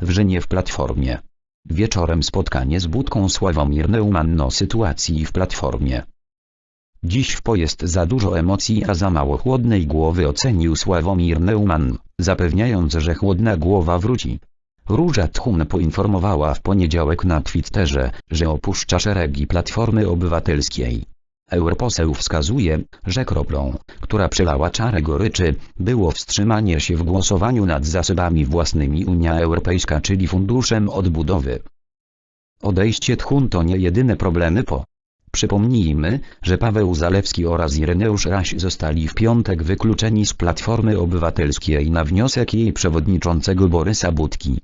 wrzenie w Platformie. Wieczorem spotkanie z Budką Sławomir Neumann o sytuacji w Platformie. Dziś w pojazd za dużo emocji a za mało chłodnej głowy ocenił Sławomir Neumann, zapewniając, że chłodna głowa wróci. Róża Tchun poinformowała w poniedziałek na Twitterze, że opuszcza szeregi Platformy Obywatelskiej. Europoseł wskazuje, że kroplą, która przelała czarę goryczy, było wstrzymanie się w głosowaniu nad zasobami własnymi Unia Europejska czyli Funduszem Odbudowy. Odejście Tchun to nie jedyne problemy po. Przypomnijmy, że Paweł Zalewski oraz Ireneusz Raś zostali w piątek wykluczeni z Platformy Obywatelskiej na wniosek jej przewodniczącego Borysa Budki.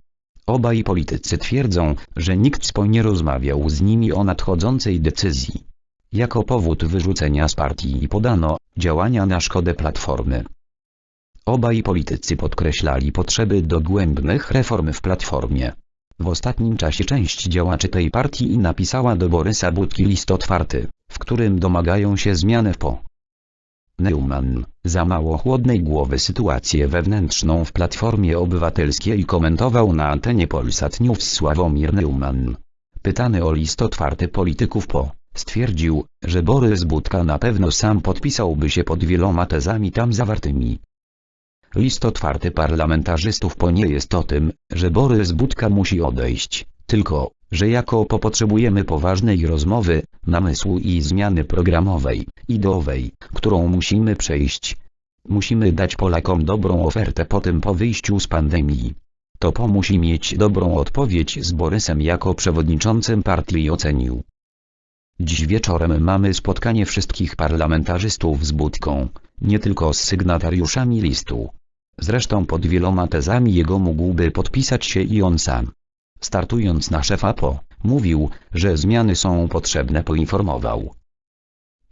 Obaj politycy twierdzą, że nikt spo nie rozmawiał z nimi o nadchodzącej decyzji. Jako powód wyrzucenia z partii podano działania na szkodę Platformy. Obaj politycy podkreślali potrzeby dogłębnych reform w Platformie. W ostatnim czasie część działaczy tej partii napisała do Borysa Budki list otwarty, w którym domagają się zmiany w po. Neumann, za mało chłodnej głowy sytuację wewnętrzną w Platformie Obywatelskiej komentował na antenie Polsat News Sławomir Neumann. Pytany o list otwarty polityków po, stwierdził, że Borys Budka na pewno sam podpisałby się pod wieloma tezami tam zawartymi. List otwarty parlamentarzystów po nie jest o tym, że Borys Budka musi odejść, tylko, że jako po potrzebujemy poważnej rozmowy, namysłu i zmiany programowej, ideowej, którą musimy przejść. Musimy dać Polakom dobrą ofertę po tym po wyjściu z pandemii. To musi mieć dobrą odpowiedź z Borysem jako przewodniczącym partii ocenił. Dziś wieczorem mamy spotkanie wszystkich parlamentarzystów z Budką, nie tylko z sygnatariuszami listu. Zresztą pod wieloma tezami jego mógłby podpisać się i on sam. Startując na szefa PO, mówił, że zmiany są potrzebne poinformował.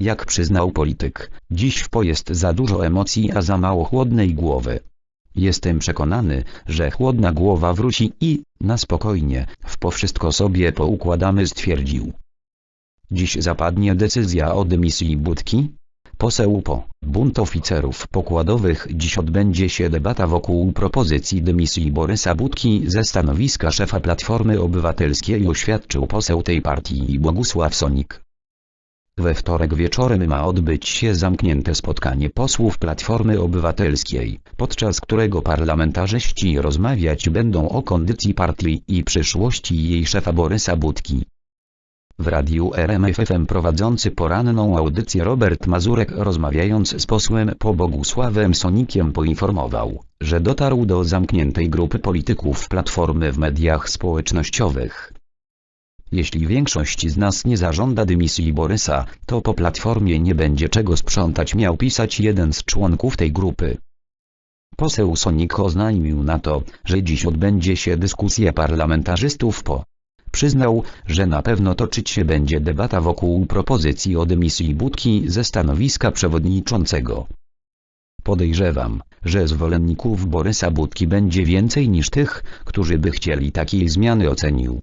Jak przyznał polityk, dziś w PO jest za dużo emocji a za mało chłodnej głowy. Jestem przekonany, że chłodna głowa wróci i, na spokojnie, w po wszystko sobie poukładamy stwierdził. Dziś zapadnie decyzja o dymisji Budki? Poseł po bunt oficerów pokładowych Dziś odbędzie się debata wokół propozycji dymisji Borysa Budki ze stanowiska szefa Platformy Obywatelskiej oświadczył poseł tej partii Bogusław Sonik. We wtorek wieczorem ma odbyć się zamknięte spotkanie posłów Platformy Obywatelskiej, podczas którego parlamentarzyści rozmawiać będą o kondycji partii i przyszłości jej szefa Borysa Budki. W radiu RMFFM prowadzący poranną audycję Robert Mazurek rozmawiając z posłem po Bogusławem Sonikiem poinformował, że dotarł do zamkniętej grupy polityków Platformy w mediach społecznościowych. Jeśli większość z nas nie zażąda dymisji Borysa, to po Platformie nie będzie czego sprzątać miał pisać jeden z członków tej grupy. Poseł Sonik oznajmił na to, że dziś odbędzie się dyskusja parlamentarzystów po Przyznał, że na pewno toczyć się będzie debata wokół propozycji o dymisji Budki ze stanowiska przewodniczącego. Podejrzewam, że zwolenników Borysa Budki będzie więcej niż tych, którzy by chcieli takiej zmiany ocenił.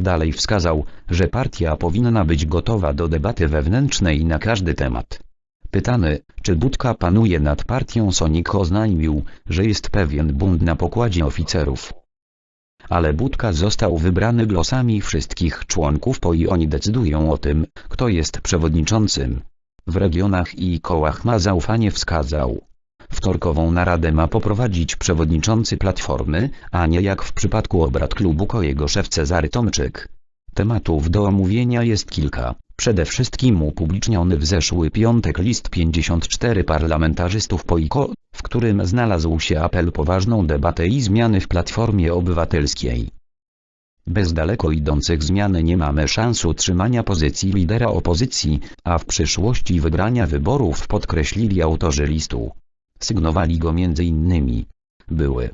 Dalej wskazał, że partia powinna być gotowa do debaty wewnętrznej na każdy temat. Pytany, czy Budka panuje nad partią Sonik oznajmił, że jest pewien bunt na pokładzie oficerów ale Budka został wybrany głosami wszystkich członków PO i oni decydują o tym, kto jest przewodniczącym. W regionach i kołach ma zaufanie wskazał. Wtorkową naradę ma poprowadzić przewodniczący Platformy, a nie jak w przypadku obrad klubu ko jego szef Cezary Tomczyk. Tematów do omówienia jest kilka. Przede wszystkim upubliczniony w zeszły piątek list 54 parlamentarzystów POIKO, którym znalazł się apel poważną debatę i zmiany w Platformie Obywatelskiej. Bez daleko idących zmian nie mamy szans utrzymania pozycji lidera opozycji, a w przyszłości wygrania wyborów podkreślili autorzy listu. Sygnowali go m.in. były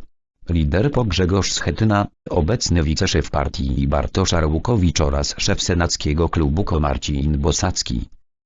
lider po Grzegorz Schetyna, obecny wiceszef partii Bartosz Arłukowicz oraz szef senackiego klubu Komarcin Bosacki.